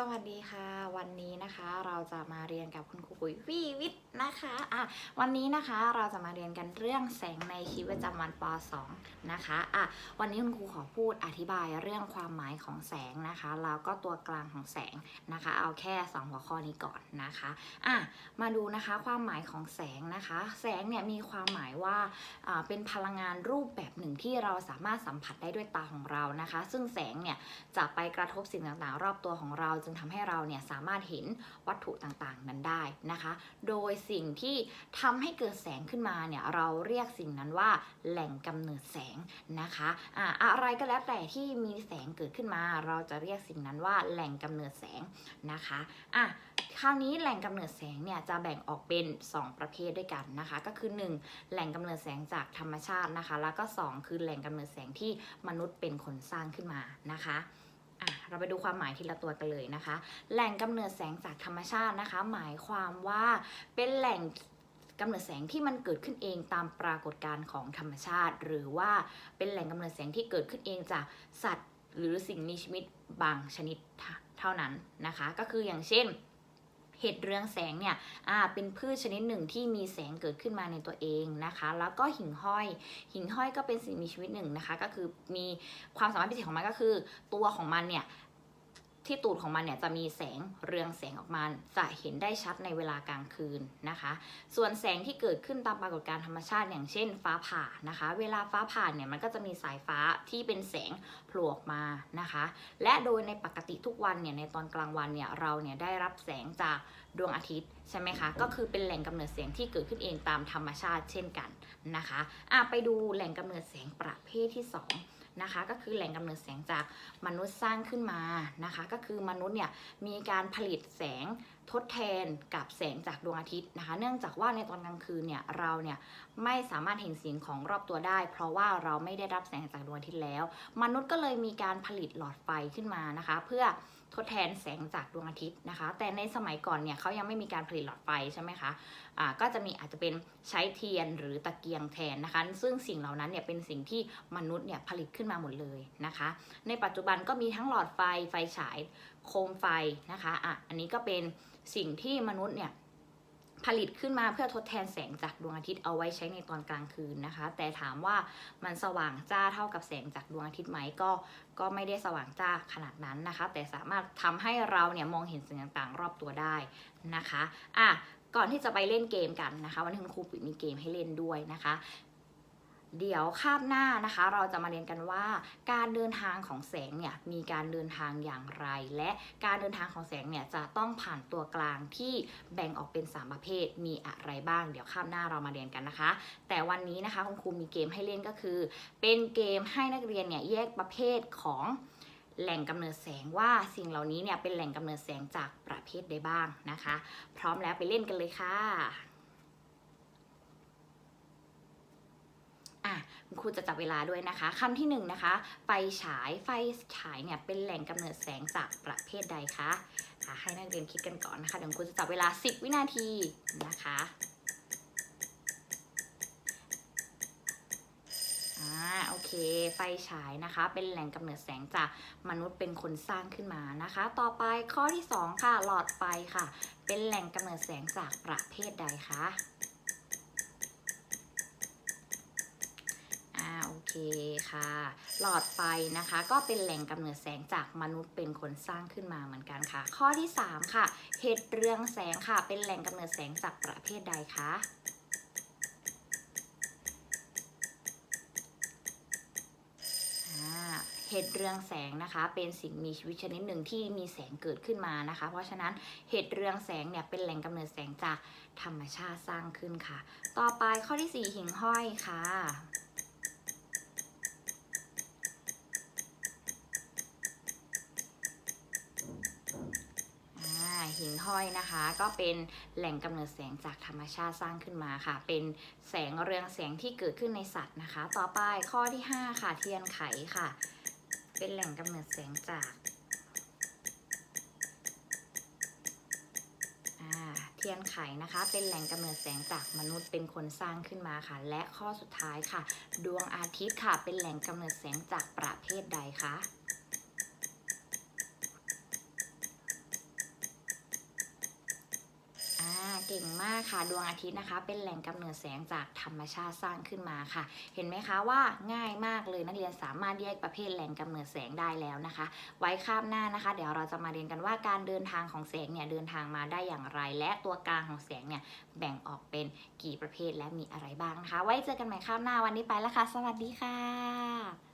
สวัสดีค่ะ วันนี้นะคะเราจะมาเรียนกับคุณครูปุ๋ยวีวิทย์นะคะอะวันนี้นะคะเราจะมาเรียนกันเรื่องแสงในชีวิตประจำวันป .2 นะคะอะวันนี้คุณครูขอพูดอธิบายเรื่องความหมายของแสงนะคะแล้วก็ตัวกลางของแสงนะคะ เอาแค่ 2 หัวข้อนี้ก่อนนะคะอะมาดูนะคะความหมายของแสงนะคะ แสงเนี่ยมีความหมายว่าอ่าเป็นพลังงานรูปแบบหนึ่งที่เราสามารถสัมผัสได้ด้วยตาของเรานะคะ ซึ่งแสงเนี่ยจะไปกระทบสิ่งต่างๆ รอบตัวของเราจึงทำให้เราเนี่ยสามารถเห็นวัตถุต่างๆ นั้นได้นะคะ โดยสิ่งที่ทำให้เกิดแสงขึ้นมาเนี่ยเราเรียกสิ่งนั้นว่าแหล่งกำเนิดแสงนะคะอ่าอะไรก็แล้วแต่ที่มีแสงเกิดขึ้นมา เราจะเรียกสิ่งนั้นว่าแหล่งกำเนิดแสงนะคะอะคราวนี้แหล่งกำเนิดแสงเนี่ยจะแบ่งออกเป็น 2 ประเภทด้วยกันนะคะ ก็คือ 1 แหล่งกำเนิดแสงจากธรรมชาตินะคะ แล้วก็ 2 คือแหล่งกำเนิดแสงที่มนุษย์เป็นคนสร้างขึ้นมานะคะ อะเราไปดูความหมายทีละตัวกันเลยนะคะ แหล่งกำเนิดแสงจากธรรมชาตินะคะ หมายความว่าเป็นแหล่งกำเนิดแสงที่มันเกิดขึ้นเองตามปรากฏการณ์ของธรรมชาติ หรือว่าเป็นแหล่งกำเนิดแสงที่เกิดขึ้นเองจากสัตว์ หรือสิ่งมีชีวิตบางชนิดเท่านั้นนะคะ ก็คืออย่างเช่น เห็ดเรืองแสงเนี่ยอ่าเป็นพืชชนิดหนึ่งที่มีแสงเกิดขึ้นมาในตัวเองนะคะ แล้วก็หิ่งห้อย หิ่งห้อยก็เป็นสิ่งมีชีวิตหนึ่งนะคะ ก็คือมีความสามารถพิเศษของมันก็คือ ตัวของมันเนี่ย ที่ตูดของมันเนี่ยจะมีแสงเรืองแสงออกมาจะเห็นได้ชัดในเวลากลางคืนนะคะ ส่วนแสงที่เกิดขึ้นตามปรากฏการณ์ธรรมชาติอย่างเช่น ฟ้าผ่านะคะ เวลาฟ้าผ่าเนี่ยมันก็จะมีสายฟ้าที่เป็นแสงโผล่ออกมานะคะ และโดยในปกติทุกวันเนี่ยในตอนกลางวันเนี่ยเราเนี่ยได้รับแสงจากดวงอาทิตย์ใช่ไหมคะก็คือเป็นแหล่งกำเนิดแสงที่เกิดขึ้นเองตามธรรมชาติเช่นกันนะคะอะไปดูแหล่งกำเนิดแสงประเภทที่สอง นะคะ ก็คือแหล่งกำเนิดแสงจากมนุษย์สร้างขึ้นมานะคะ ก็คือมนุษย์เนี่ยมีการผลิตแสงทดแทนกับแสงจากดวงอาทิตย์นะคะ เนื่องจากว่าในตอนกลางคืนเนี่ยเราเนี่ยไม่สามารถเห็นสิ่งของรอบตัวได้ เพราะว่าเราไม่ได้รับแสงจากดวงอาทิตย์แล้ว มนุษย์ก็เลยมีการผลิตหลอดไฟขึ้นมานะคะ เพื่อทดแทนแสงจากดวงอาทิตย์นะคะ แต่ในสมัยก่อนเนี่ยเขายังไม่มีการผลิตหลอดไฟใช่ไหมคะอ่าก็จะมีอาจจะเป็นใช้เทียนหรือตะเกียงแทนนะคะ ซึ่งสิ่งเหล่านั้นเนี่ยเป็นสิ่งที่มนุษย์เนี่ยผลิตขึ้นมาหมดเลยนะคะ ในปัจจุบันก็มีทั้งหลอดไฟไฟฉายโคมไฟนะคะอะอันนี้ก็เป็นสิ่งที่มนุษย์เนี่ย ผลิตขึ้นมาเพื่อทดแทนแสงจากดวงอาทิตย์เอาไว้ใช้ในตอนกลางคืนนะคะ แต่ถามว่ามันสว่างจ้าเท่ากับแสงจากดวงอาทิตย์ไหมก็ก็ไม่ได้สว่างจ้าขนาดนั้นนะคะ แต่สามารถทำให้เราเนี่ยมองเห็นสิ่งต่างๆ รอบตัวได้นะคะอะก่อนที่จะไปเล่นเกมกันนะคะ วันนี้คุณครูปิดมีเกมให้เล่นด้วยนะคะ เดี๋ยวคาบหน้านะคะ เราจะมาเรียนกันว่า การเดินทางของแสงเนี่ยมีการเดินทางอย่างไร และการเดินทางของแสงเนี่ยจะต้องผ่านตัวกลางที่แบ่งออกเป็น 3 ประเภทมีอะไรบ้าง เดี๋ยวคาบหน้าเรามาเรียนกันนะคะ แต่วันนี้นะคะคุณครูมีเกมให้เล่นก็คือ เป็นเกมให้นักเรียนเนี่ยแยกประเภทของแหล่งกำเนิดแสงว่าสิ่งเหล่านี้เนี่ยเป็นแหล่งกำเนิดแสงจากประเภทใดบ้างนะคะ พร้อมแล้วไปเล่นกันเลยค่ะ อะคุณครูจะจับเวลาด้วยนะคะคำที่หนึ่งนะคะไฟฉายไฟฉายเนี่ยเป็นแหล่งกำเนิดแสงจากประเภทใดคะะให้นักเรียนคิดกันก่อนนะคะเดี๋ยวคุณครูจะจับเวลา 10 วินาทีนะคะโอเค ไฟฉายนะคะ เป็นแหล่งกำเนิดแสงจากมนุษย์เป็นคนสร้างขึ้นมานะคะ ต่อไปข้อที่ 2 ค่ะ หลอดไฟค่ะ เป็นแหล่งกำเนิดแสงจากประเภทใดคะ คค่ะ หลอดไฟนะคะก็เป็นแหล่งกำเนิดแสงจากมนุษย์เป็นคนสร้างขึ้นมาเหมือนกันค่ะ ข้อที่ 3 ค่ะเห็ดเรืองแสงค่ะ เป็นแหล่งกำเนิดแสงจากประเภทใดคะเห็ดเรืองแสงนะคะ เป็นสิ่งมีชีวิตชนิดหนึ่งที่มีแสงเกิดขึ้นมานะคะ เพราะฉะนั้นเห็ดเรืองแสงเนี่ยเป็นแหล่งกำเนิดแสงจากธรรมชาติสร้างขึ้นค่ะ ต่อไปข้อที่ 4 หิ่งห้อยค่ะ ห้อยนะคะ ก็เป็นแหล่งกำเนิดแสงจากธรรมชาติสร้างขึ้นมาค่ะ เป็นแสงเรืองแสงที่เกิดขึ้นในสัตว์นะคะ ต่อไปข้อที่ 5 ค่ะ เทียนไขค่ะ เป็นแหล่งกำเนิดแสงจากเทียนไขนะคะ เป็นแหล่งกำเนิดแสงจากมนุษย์เป็นคนสร้างขึ้นมาค่ะ และข้อสุดท้ายค่ะ ดวงอาทิตย์ค่ะ เป็นแหล่งกำเนิดแสงจากประเภทใดคะ เก่งมากค่ะ ดวงอาทิตย์นะคะ เป็นแหล่งกำเนิดแสงจากธรรมชาติสร้างขึ้นมาค่ะ เห็นไหมคะว่าง่ายมากเลยนักเรียนสามารถแยกประเภทแหล่งกำเนิดแสงได้แล้วนะคะ ไว้ข้ามหน้านะคะ เดี๋ยวเราจะมาเรียนกันว่าการเดินทางของแสงเนี่ยเดินทางมาได้อย่างไร และตัวกลางของแสงเนี่ยแบ่งออกเป็นกี่ประเภทและมีอะไรบ้างนะคะ ไว้เจอกันใหม่ข้ามหน้าวันนี้ไปแล้วค่ะ สวัสดีค่ะ